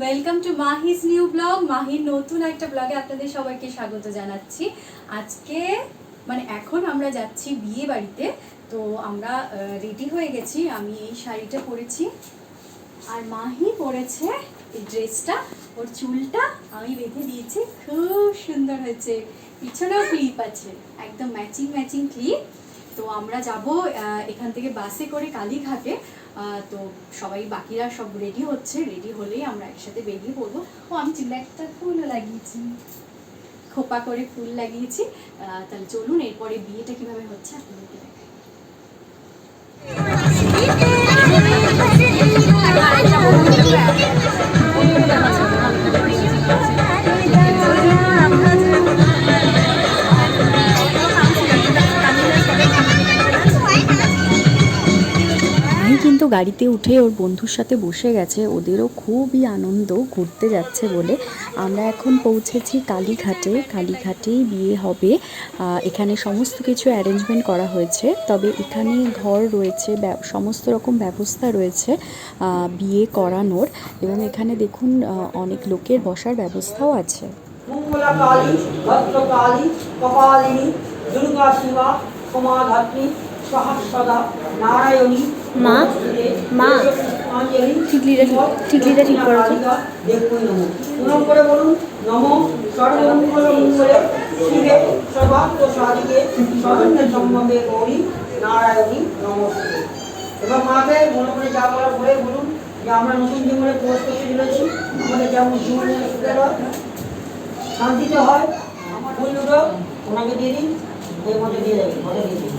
Welcome to Mahi's new vlog মাহির নতুন একটা ব্লগে আপনাদের সবাইকে স্বাগত জানাচ্ছি। আজকে মানে এখন আমরা যাচ্ছি বিয়ে বাড়িতে। তো আমরা রেডি হয়ে গেছি। আমি এই শাড়িটা পরেছি। আর মাহি পরেছে এই ড্রেসটা ওর চুলটা আমি বেঁধে দিয়েছি। খুব সুন্দর হয়েছে। পিছনেও ক্লিপ আছে। একদম ম্যাচিং ম্যাচিং ক্লিপ তো আমরা যাব এখান থেকে বাসে করে কালীঘাটে। তো সবাই বাকিরা সব রেডি হচ্ছে রেডি হলেই আমরা একসাথে বেরিয়ে পড়ব। ও, আমি চিল্লা একটা ফুলও লাগিয়েছি। খোপা করে ফুল লাগিয়েছি। তাহলে চলুন, এরপরে বিয়েটা কীভাবে হচ্ছে আপনাদেরকে দেখাই। গাড়িতে উঠে ওর বন্ধুর সাথে বসে গেছে। ওদেরও খুবই আনন্দ ঘুরতে যাচ্ছে বলে। আমরা এখন পৌঁছেছি কালীঘাটে। কালীঘাটেই বিয়ে হবে। এখানে সমস্ত কিছু অ্যারেঞ্জমেন্ট করা হয়েছে। তবে এখানে ঘর রয়েছে সমস্ত রকম ব্যবস্থা রয়েছে বিয়ে করানোর। এবং এখানে দেখুন অনেক লোকের বসার ব্যবস্থাও আছে। কপালিনী, দুর্গা শিবা নারায়ণী মা, মা, ঠিকলিটা ঠিক- ঠিকলিটা ঠিক করো প্রণাম করে বলুন এবার মাকে মনে করে যা বলুন যে আমরা নতুন জীবনে চলেছি যেমন শান্তিতে হয় ফুল ওনাকে দিয়ে দিন এর মধ্যে দিয়ে দেবেন মধ্যে দিয়ে দিন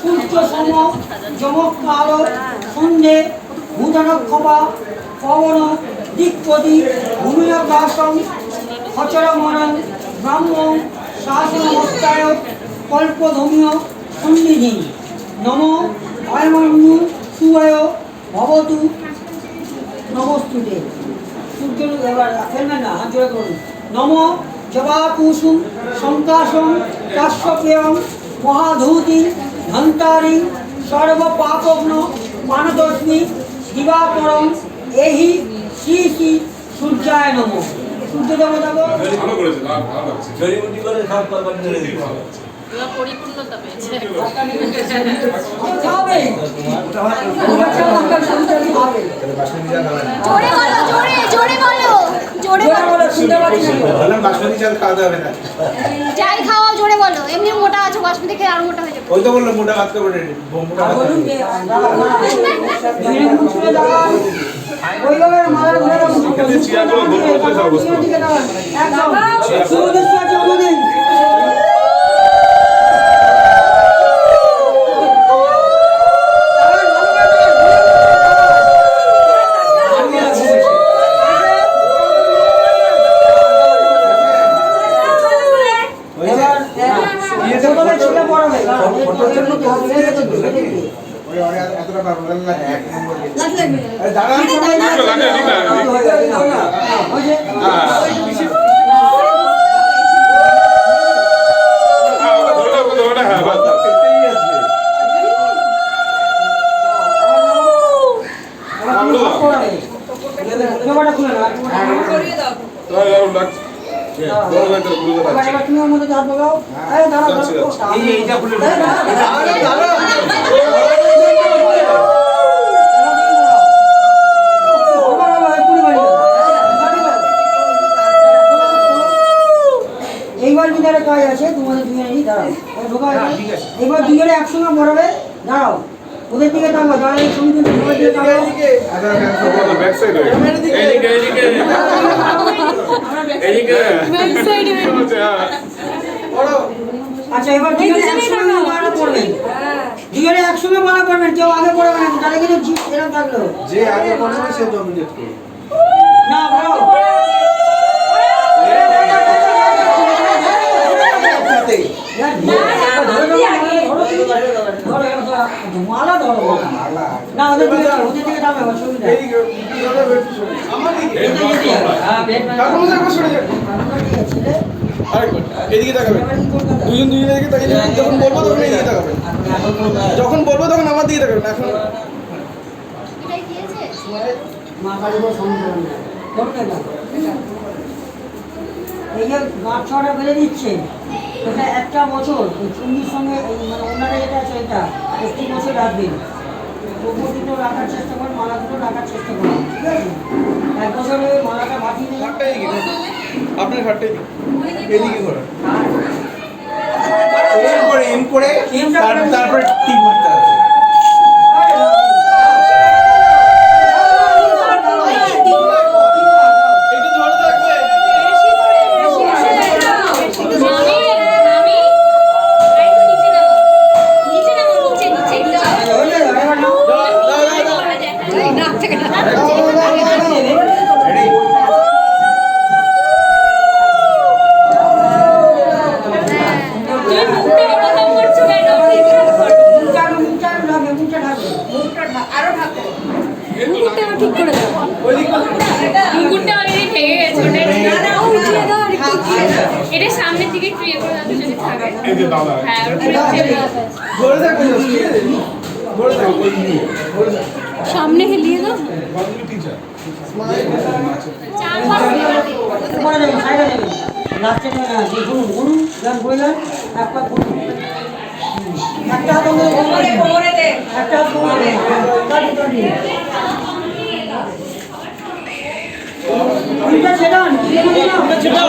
সূর্য সম যমক কালো সন্ধে ভূজনক খপা পবন দিকপতি ভূমিরকাশম খচরমরণ ব্রাহ্ম শাসন অস্তায়ক কল্পধমীয় সন্নিধি। নম অয়মন্যু সুয় ভবতু। নমস্তুতে সূর্য এবার ফেলবেন না হাত জোড়া করুন। নম জবাকুসুম শঙ্কাসম কাশ্যপেয়ম মহাধূতি ধন্তারি সর্বপাপগ্ন মানদস্মি দিবাকরম এহি শ্রী শ্রী সূর্যায় নম। সূর্য দেবতা খাবে। খাবে। জোরে বলো জোরে জোরে বলো জোরে বলো শুনতে পাচ্ছি না। বাসমতি চাল খাওয়াতে হবে না যাই খাওয়াও জোরে বলো এমনি মোটা আছো বাসমতি খেয়ে আর মোটা হয়ে যাবে ওই তো বললাম মোটা ভাত খাব মোটা ভাত বলুন খাব। যে, ধীরে মুখ ছুঁড়ে দাঁড়ান। ওইভাবে জন্য তো হাত ধরে এইবার ভিতরে কাজ আছে তোমাদের দুজনেরই দাঁড়াও। এবার ঢোকা হয়নি। এবার দুজনে একসঙ্গে পড়াবে দাঁড়াও। ওদের দিকে তাকাও দাঁড়াও সঙ্গে তোমার দিকে তাকাও আচ্ছা এবার দুজনে একসঙ্গে মারা পড়বেন দুজনে একসঙ্গে মারা পড়বেন কেউ আগে পড়বে না তাহলে কিন্তু এরকম থাকল যে আগে পড়বে সে ডমিনেট করবে না পড়ো মালা ধরো না, ওদের দিকে দিকে যাবে অসুবিধা ঠাকুর একবার সরে যান এদিকে দুজন দিকে তাকিয়ে যখন বলব তখন এদিকে যখন বলব তখন আমার দিকে তাকাবেন এখন এই একটা বছর ওই সঙ্গে, এই মানে ওনারা যেটা আছে, এটা প্রতি বছর রাখবেন তবুও দুটো রাখার চেষ্টা করুন মালা দুটো রাখার চেষ্টা করুন ঠিক আছে? এক বছরে মালাটা আপনার এদিকে। এম করে এম করে তারপরে টিপ মারতে হবে একটু ধরে থাকবে হয়ে যাবে, এবার নাও। রেডি মুখটা মুখটা ঢাকবে মুখটা ঢাকবে ঠিক করে দাও মুকুটটা অলরেডি ভেঙে গেছে ওটা এটা সামনের দিকে ইয়ে করে দাও যদি থাকে। হ্যাঁ সামনে হেলিয়ে দাও। চার পাঁচ উপরে যাবেন সাইডে যাবেন লাস্টে দেখুন গুরু গান বই এক পা গুরু একটা হাত কোমরে কোমরে দে। একটা হাত কোমরে কাটি কাটি দুইটা ছেড়ান দুইটা ছেড়ান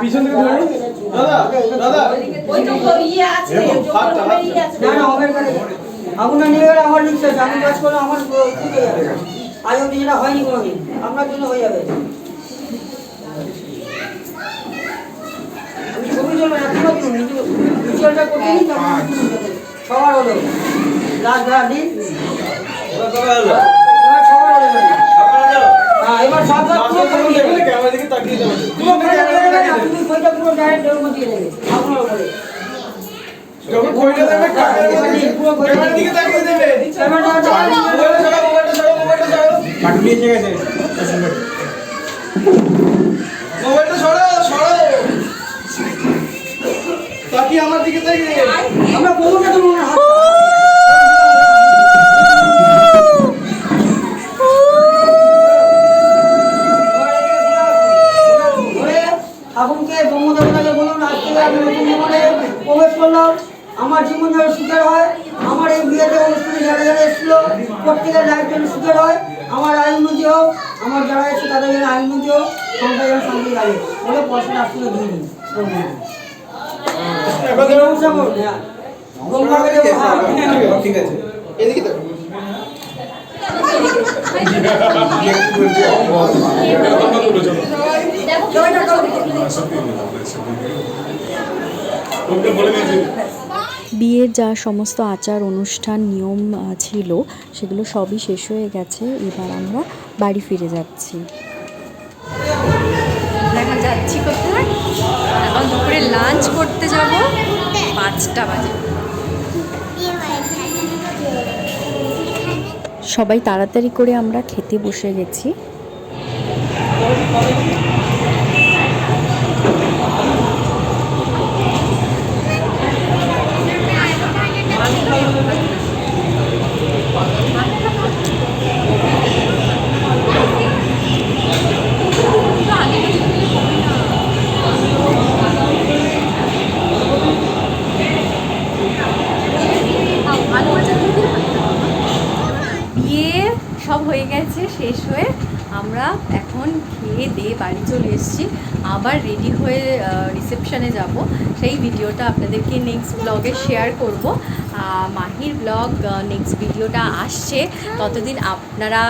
পিছন থেকে ধরুন। দাদা দাদা। হাতটা হাতটা। না না হবে না আপনার নিয়ে গেলে আমার রিক্সা আছে আমি কাজ করলে আমার ফুটে যাবে। আজ অব্দি যেটা হয়নি কোনোদিন আপনার জন্য হয়ে যাবে। আমি ছবি চলবে না কোনো রিচুয়ালটা করতে নিই সবার হলো। লাস্ট দিন কবে হলো এবার সবার হলো সকালে হলো হ্যাঁ এবার সব কাজ পুরো খালি যাবে ক্যামেরা দিকে তাকিয়ে যাবে পুরো খালি যাবে না তুমি কইটা পুরো ডাইরেক্ট ওর মধ্যে দিয়ে দেবে। আপনার উপরে। যখন কইটা দেবে। ক্যামেরা দিকে তাকিয়ে দেবে। ক্যামেরাটা চালানো মোবাইলটা ছাড়াও মোবাইলটা ছাড়াও মোবাইলটা ছাড়াও কাটুন নিয়ে গেছে। মোবাইলটা সরাও সরাও। তাকিয়ে আমার দিকে তাকিয়ে। আমরা কোমরটা তো ঠাকুরকে ব্রহ্মদেবতাকে বলুন আজ থেকে আমি নতুন জীবনে প্রবেশ করলাম। আমার জীবন যেন সুখের হয় আমার এই বিয়েতে অনুষ্ঠানে যারা যারা এসেছিল প্রত্যেকের লাইফ যেন সুখের হয় আমার আয় উন্নতি হোক আমার যারা এসে তাদের যেন আয় উন্নতি হোক সংসার যেন শান্তি লাগে বলে পয়সাটা আসলে দিয়ে দিন। ঠিক আছে এদিকে। বিয়ের যা সমস্ত আচার অনুষ্ঠান নিয়ম ছিল সেগুলো সবই শেষ হয়ে গেছে। এবার আমরা বাড়ি ফিরে যাচ্ছি। এখন যাচ্ছি কোথায়? এখন দুপুরে লাঞ্চ করতে যাব। পাঁচটা বাজে। সবাই তাড়াতাড়ি করে আমরা খেতে বসে হয়ে গেছে। এসেছি। আবার রেডি হয়ে রিসেপশনে যাব। সেই ভিডিওটা আপনাদেরকে নেক্সট ব্লগে শেয়ার করব। মাহির ব্লগ নেক্সট ভিডিওটা আসছে। ততদিন আপনারা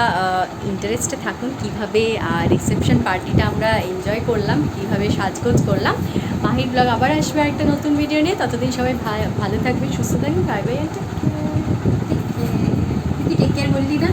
ইন্টারেস্টে থাকুন কীভাবে রিসেপশন পার্টিটা আমরা এনজয় করলাম, কীভাবে সাজগোজ করলাম। মাহির ব্লগ আবার আসবে একটা নতুন ভিডিও নিয়ে। ততদিন সবাই ভালো থাকবে সুস্থ থাকবে বাই বাই টেক কেয়ার বললি না?